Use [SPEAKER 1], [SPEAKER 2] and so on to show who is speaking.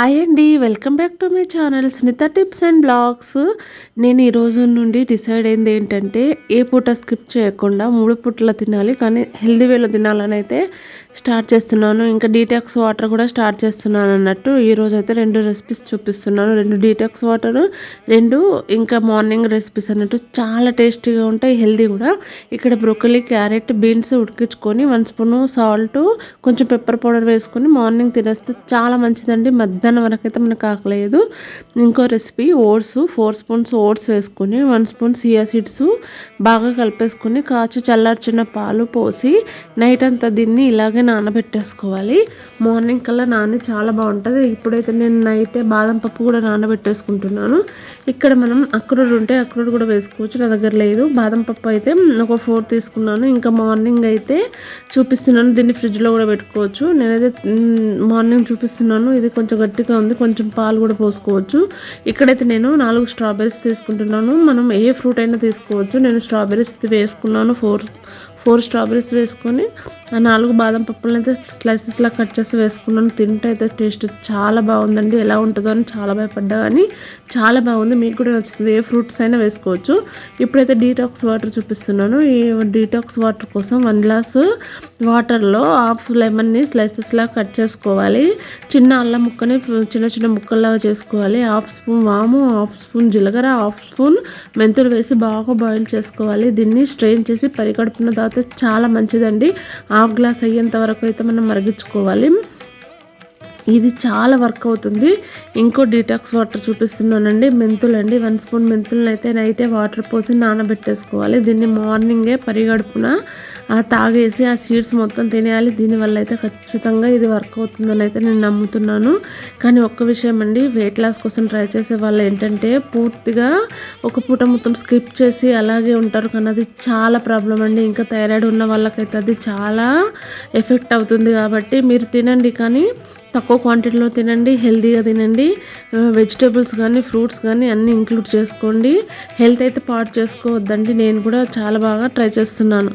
[SPEAKER 1] Hi అండి welcome back to my channel Snitha tips and blogs నేను ఈ రోజు నుండి డిసైడ్ అయింది ఏంటంటే ఏ పూట స్కిప్ చేయకుండా మూడు పూటల తినాలి కానీ హెల్దీ వేలో తినాలని అయితే స్టార్ట్ చేస్తున్నాను. ఇంకా డీటాక్స్ వాటర్ కూడా స్టార్ట్ చేస్తున్నాను అన్నట్టు. ఈరోజు అయితే రెండు రెసిపీస్ చూపిస్తున్నాను. రెండు డీటాక్స్ వాటర్ రెండు ఇంకా మార్నింగ్ రెసిపీస్ అన్నట్టు. చాలా టేస్టీగా ఉంటాయి హెల్దీ కూడా. ఇక్కడ బ్రొకలీ క్యారెట్ బీన్స్ ఉడికించుకొని వన్ స్పూన్ సాల్ట్ కొంచెం పెప్పర్ పౌడర్ వేసుకొని మార్నింగ్ తినేస్తే చాలా మంచిదండి. మధ్యాహ్నం వరకు అయితే మనకు ఆకలేదు. ఇంకో recipe oats four spoons oats వేసుకొని వన్ స్పూన్ సియా సీడ్స్ బాగా కలిపేసుకొని కాచి చల్లార్చిన పాలు పోసి నైట్ అంతా దీన్ని ఇలాగే నానబెట్టేసుకోవాలి. మార్నింగ్ కల్లా నాని చాలా బాగుంటుంది. ఇప్పుడైతే నేను నైటే బాదం పప్పు కూడా నానబెట్టేసుకుంటున్నాను. ఇక్కడ మనం అక్రోడ్ ఉంటే అక్రోడ్ కూడా వేసుకోవచ్చు నా దగ్గర లేదు. బాదం పప్పు అయితే ఒక ఫోర్ తీసుకున్నాను. ఇంకా మార్నింగ్ అయితే చూపిస్తున్నాను. దీన్ని ఫ్రిడ్జ్లో కూడా పెట్టుకోవచ్చు. నేనైతే మార్నింగ్ చూపిస్తున్నాను. ఇది కొంచెం గట్టిగా ఉంది. కొంచెం పాలు కూడా పోసుకోవచ్చు. ఇక్కడైతే నేను నాలుగు స్ట్రాబెర్రీస్ తీసుకుంటున్నాను. మనం ఏ ఫ్రూట్ అయినా తీసుకోవచ్చు. నేను స్ట్రాబెర్రీస్ వేసుకున్నాను. ఫోర్ ఫోర్ స్ట్రాబెరీస్ వేసుకొని ఆ నాలుగు బాదం పప్పులను అయితే స్లైసెస్లా కట్ చేసి వేసుకున్నాను. తింటే అయితే టేస్ట్ చాలా బాగుందండి. ఎలా ఉంటుందో అని చాలా భయపడ్డా కానీ చాలా బాగుంది. మీకు కూడా నచ్చుతుంది. ఏ ఫ్రూట్స్ అయినా వేసుకోవచ్చు. ఇప్పుడైతే డీటాక్స్ వాటర్ చూపిస్తున్నాను. ఈ డీటాక్స్ వాటర్ కోసం వన్ గ్లాస్ వాటర్లో హాఫ్ లెమన్ని స్లైసెస్లా కట్ చేసుకోవాలి. చిన్న అల్లం ముక్కని చిన్న చిన్న ముక్కల్లాగా చేసుకోవాలి. హాఫ్ స్పూన్ వాము హాఫ్ స్పూన్ జీలకర్ర హాఫ్ స్పూన్ మెంతులు వేసి బాగా బాయిల్ చేసుకోవాలి. దీన్ని స్ట్రెయిన్ చేసి పరిగడుపున అయితే చాలా మంచిదండి. హాఫ్ గ్లాస్ అయ్యేంత వరకు అయితే మనం మరిగించుకోవాలి. ఇది చాలా వర్క్ అవుతుంది. ఇంకో డీటాక్స్ వాటర్ చూపిస్తున్నానండి. మెంతులు అండి వన్ స్పూన్ మెంతులను అయితే నైటే వాటర్ పోసి నానబెట్టేసుకోవాలి. దీన్ని మార్నింగే పరిగడుపున ఆ తాగేసి ఆ సీడ్స్ మొత్తం తినేయాలి. దీనివల్ల అయితే ఖచ్చితంగా ఇది వర్క్ అవుతుందని అయితే నేను నమ్ముతున్నాను. కానీ ఒక్క విషయం అండి వెయిట్ లాస్ కోసం ట్రై చేసే వాళ్ళు ఏంటంటే పూర్తిగా ఒక పూట మొత్తం స్కిప్ చేసి అలాగే ఉంటారు. కానీ అది చాలా ప్రాబ్లం అండి. ఇంకా థైరాయిడ్ ఉన్న వాళ్ళకైతే అది చాలా ఎఫెక్ట్ అవుతుంది కాబట్టి మీరు తినండి. కానీ తక్కువ క్వాంటిటీలో తినండి. హెల్తీగా తినండి. వెజిటేబుల్స్ కానీ ఫ్రూట్స్ కానీ అన్నీ ఇంక్లూడ్ చేసుకోండి. హెల్త్ అయితే పాటు చేసుకోవద్దండి. నేను కూడా చాలా బాగా ట్రై చేస్తున్నాను.